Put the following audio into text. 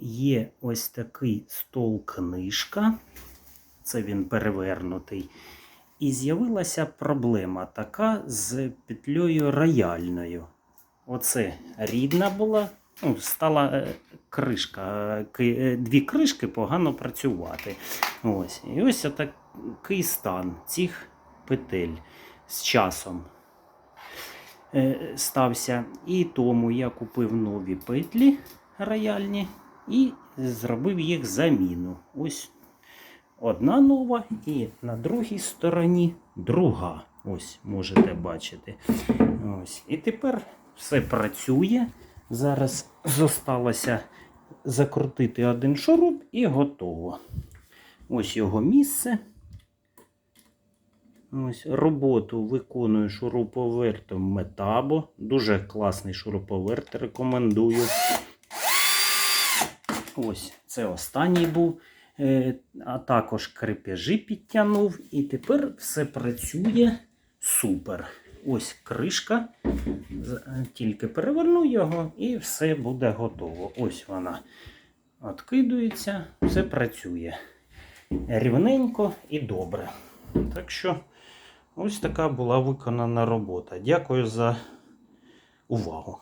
є ось такий стол-книжка. Це він перевернутий. І з'явилася проблема така з петлею рояльною. Оце рідна була, ну, стала е, кришка, е, е, дві кришки погано працювати. Ось. І ось такий стан цих петель з часом стався. І тому я купив нові петлі рояльні і зробив їх заміну. Ось одна нова, і на другій стороні друга. Ось можете бачити. Ось. І тепер все працює. Зараз зосталося закрутити один шуруп і готово. Ось його місце. Ось роботу виконую шуруповертом Метабо. Дуже класний шуруповерт, рекомендую. Ось це останній був. Е, А також крепежі підтягнув. І тепер все працює супер. Ось кришка. Е, Тільки переверну його і все буде готово. Ось вона відкидується, все працює. Рівненько і добре. Так що ось така була виконана робота. Дякую за увагу.